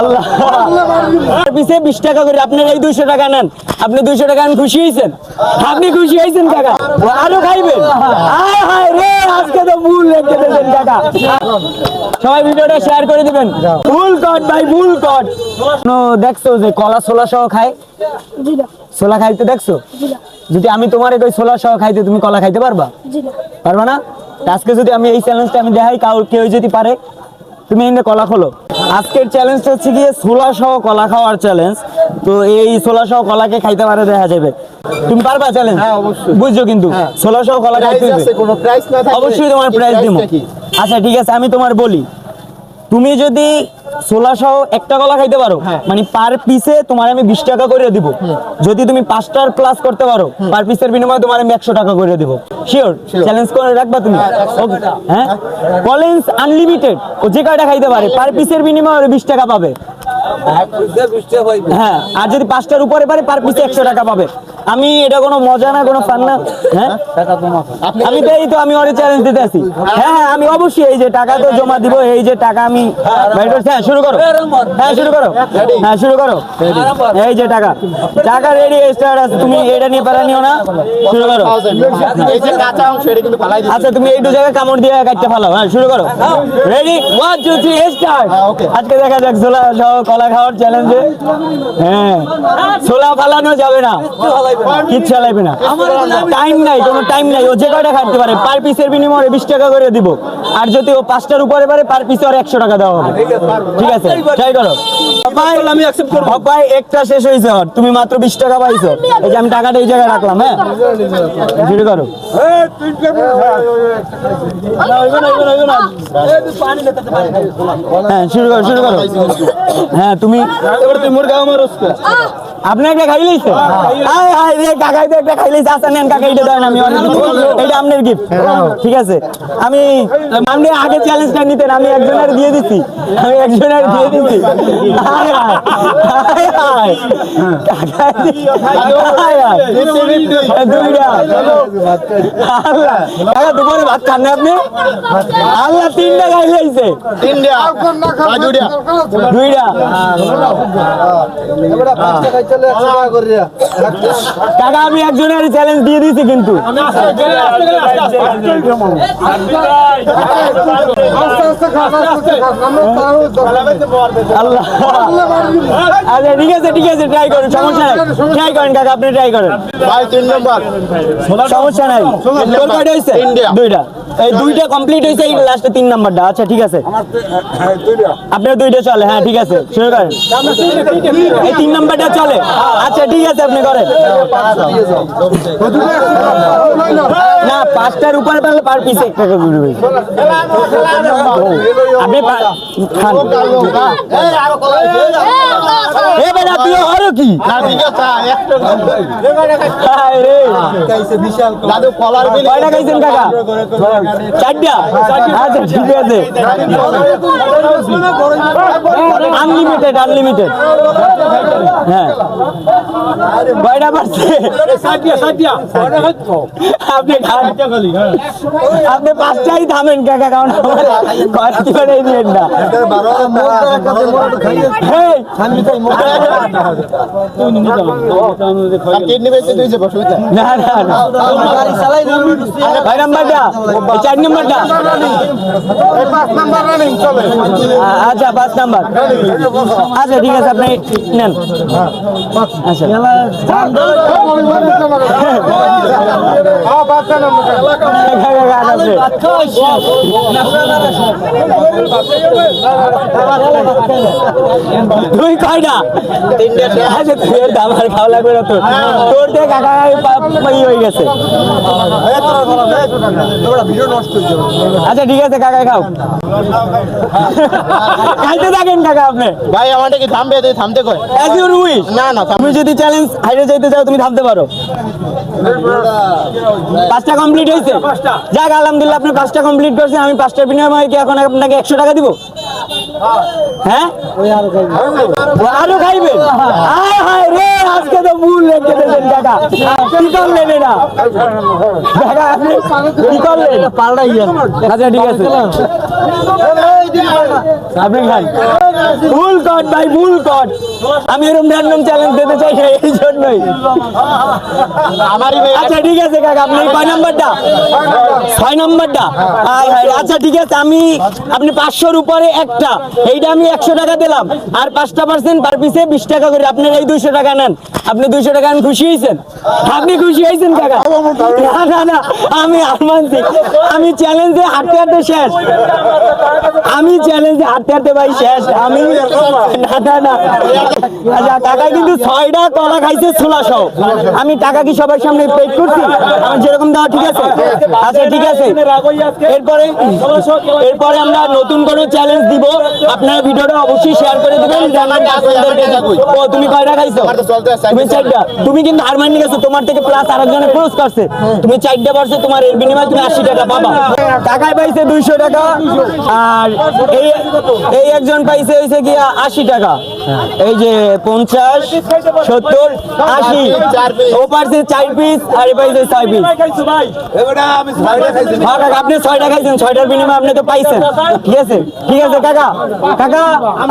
আল্লাহ। বিশ টাকা করে আপনার এই দুইশো টাকা নেন। আপনি দুইশো টাকা খুশি হয়েছেন? আপনি খুশি হয়েছেন কাকা? আরও খাইবেন? রে আজকে তো ভুল রেখে দেবেন কাকা। সবাই ভিডিওটা শেয়ার করে দিবেন। ভুল কট ভাই ভুল কট দেখছ যে কলা ছোলা সহ খায়? জি ছোলা খাইতে দেখছ? যদি আমি তোমার ওই ছোলা সহ খাইতে তুমি কলা খাইতে পারবা? পারবা না? আজকে যদি আমি এই চ্যালেঞ্জটা আমি দেখাই কাউ কেউ যদি পারে তুমি এনে কলা খোলো। আজকের চ্যালেঞ্জটা হচ্ছে গিয়ে ছোলা সহ কলা খাওয়ার চ্যালেঞ্জ তো এই ছোলা সহ কলাকে খাইতে পারে দেখা যাবে। তুমি পারবা চ্যালেঞ্জ হ্যাঁ, অবশ্যই। বুঝছ কিন্তু? ছোলা সহ কলা খাইতে হবে। কোনো প্রাইস না থাকে অবশ্যই তোমার প্রাইস দিব? আচ্ছা ঠিক আছে আমি তোমার বলি। তুমি যদি ছোলা সহ একটা কলা খাইতে পারো। হ্যাঁ। মানে পার পিসে তোমার আমি বিশ টাকা করে দিব। যদি তুমি পাঁচটার প্লাস করতে পারো পার পিসের বিনিময়ে তোমার আমি একশো টাকা করে দিব। শিওর চ্যালেঞ্জ করে রাখবা তুমি? হ্যাঁ কলেন্স আনলিমিটেড ও যে কয়টা খাইতে পারে পার পিসের বিনিময়ে বিশ টাকা পাবে। হ্যাঁ আর যদি পাঁচটার উপরে পারে পার পিসে একশো টাকা পাবে। আমি এটা কোনো মজা না কোনো ফান না। হ্যাঁ? আমি তো এই তো আমি ওরে চ্যালেঞ্জ দিতে আসি। হ্যাঁ হ্যাঁ আমি অবশ্যই এই যে টাকা তো জমা দিব এই যে টাকা আমি হ্যাঁ শুরু করো। হ্যাঁ শুরু করো। হ্যাঁ শুরু করো। এই যে টাকা। টাকা রেডি স্টার্ট আছে তুমি এটা নিয়ে পারা নিও না। শুরু করো। এই যে কাঁচা অংশ এটা কিন্তু ফালাই দিচ্ছি আচ্ছা তুমি এইটু জায়গায় কামড় দিয়ে কাটতে ফালাও। হ্যাঁ শুরু করো। Ready one two three start. আজকে দেখা যাক ছোলা সহ কলা খাওয়ার চ্যালেঞ্জে হ্যাঁ। ছোলা ফালানো যাবে না। কিচ্ছু চালাইবে না। টাইম নাই। কোনো টাইম নাই। ও যে কয়টা খাটতে পারে পার পিসের বিনিময়ে বিশ টাকা করে দিব। আর যদি ও পাঁচটার উপরে পারে পার পিসে আর একশো টাকা দেওয়া হবে। ঠিক আছে ট্রাই করো। ভাই আমি অ্যাকসেপ্ট করব। ভাই একটা শেষ হয়েছে ওর তুমি মাত্র বিশ টাকা পাইছো। এই যে আমি টাকাটা এই জায়গায় রাখলাম হ্যাঁ? শুরু করো। হ্যাঁ শুরু করো শুরু করো। হ্যাঁ তুমি এবার তুমি মুরগা আমার আপনি একটা খাই লইছে? আয় আয় রে কাকাই তো একটা খাই লইছে আচ্ছা নেন কাকা এটা দেন আমি অনেক এটা আপনার গিফট। ঠিক আছে? আমি আপনি আগে চ্যালেঞ্জটা নিতেন আমি একজনের দিয়ে দিছি। আমি একজনের দিয়ে দিছি। কাকা দুইটা আল্লাহ। কাকা দুপুরে ভাত খান না আপনি? আল্লাহ তিনটা খাই লইছে। তিনটা। দুইটা। দুইটা। কাকা আমি একজনের চ্যালেঞ্জ দিয়ে দিয়েছি কিন্তু। আচ্ছা ঠিক আছে ঠিক আছে ট্রাই করেন সমস্যা নাই। ট্রাই করেন কাকা আপনি ট্রাই করেন। ভাই তিন নম্বর। সমস্যা নাই। দুইটা। এই দুইটা কমপ্লিট হয়েছে এই লাস্টে তিন নাম্বারটা আচ্ছা ঠিক আছে। আপনার দুইটা চলে হ্যাঁ ঠিক আছে শুরু করেন। এই তিন নাম্বারটা চলে। আচ্ছা ঠিক আছে আপনি করেন। না পাঁচটার উপরে পারলে পার পিছে একটা করে। আপনি খান। এ বেটা তুই হরো কি? আনলিমিটেড আনলিমিটেড হ্যাঁ। কয়টা পারছে আপনি আপনি পাঁচটাই থামেন কাকা কারণ আমার কয়টা করে দিলেন না আচ্ছা পাঁচ নাম্বার। আচ্ছা ঠিক আছে আপনি নেন। আচ্ছা। তুই কয়টা আচ্ছা তুই আর খাওয়া লাগবে না তোর তোর দিয়ে কাকা হয়ে গেছে। আচ্ছা ঠিক আছে কাকা খাও। খাইতে থাকেন কাকা আপনি। ভাই আমাদের কি থামবে? তুই থামতে কয় অ্যাজ ইউর উইশ না না তুমি যদি চ্যালেঞ্জ হাইরে যাইতে চাও তুমি থামতে পারো। পাঁচটা কমপ্লিট হয়েছে? যাক আলহামদুলিল্লাহ আপনি পাঁচটা কমপ্লিট করছেন। আমি পাঁচটার বিনিময়ে কি এখন আপনাকে একশো টাকা দিব? হ্যাঁ? আরও খাইবেন হায় হায় রে আজকে তো ভুল রেখে দেবেন কাকা কি করলেন এটা কাকা আপনি কি করলেন? পাল্টাই আচ্ছা ঠিক আছে। খান ফুল কট ভাই ফুল কট আমি এরকম র্যান্ডম চ্যালেঞ্জ দিতে চাই না এই জন্যই। আমারই আচ্ছা ঠিক আছে কাকা আপনি কয় নাম্বারটা? ছয় নাম্বারটা? আচ্ছা ঠিক আছে আমি আপনি পাঁচশোর উপরে একটা। এইটা আমি একশো টাকা দিলাম। আর পাঁচটা পার্সেন্ট পার পিসে বিশ টাকা করে। আপনার এই দুইশো টাকা নেন। আপনি দুইশো টাকা আমি খুশি হয়েছেন? আপনি খুশি হয়েছেন কাকা? না না না আমি আর মানছি আমি চ্যালেঞ্জে হাঁটতে হাঁটতে শেষ। আমি চ্যালেঞ্জে হাঁটতে হাঁটতে ভাই শেষ। আমি না না না। আচ্ছা টাকা কিন্তু ছয়টা কলা খাইছে সহ আমি টাকা কি সবার সামনে পেড করছি? আমার যেরকম দেওয়া ঠিক আছে? আচ্ছা ঠিক আছে। এরপরে এরপরে আমরা নতুন কোনো চ্যালেঞ্জ দিব। আপনারা ভিডিওটা অবশ্যই শেয়ার করে দিবেন ও, তুমি কয়টা খাইছো। তুমি চারটা। তুমি কিন্তু হার মানি গেছো, তোমার থেকে প্লাস আরেকজনের ক্রস করছে। তুমি চারটা বর্ষে তোমার এর বিনিময়ে তুমি আশি টাকা পাবা। টাকায় পাইছে দুইশো টাকা। আর এই একজন পাইছে হয়েছে কি আশি টাকা। এই যে পঞ্চাশ সত্তর আশি। ও চার পিস আর এ পাইছে ছয় পিস হ্যাঁ কাকা আপনি ছয়টা খাইছেন ছয়টার বিনিময়ে আপনি তো পাইছেন। ঠিক আছে ঠিক আছে কাকা কাকা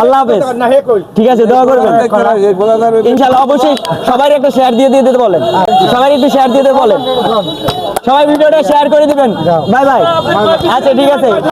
আল্লাহ হাফেজ। ঠিক আছে দোয়া করবেন। ইনশাআল্লাহ অবশ্যই সবাই একটা শেয়ার দিয়ে দিয়ে দিতে বলেন। সবাই একটু শেয়ার দিয়ে দিতে বলেন। সবাই ভিডিওটা শেয়ার করে দিবেন। বাই বাই আচ্ছা ঠিক আছে।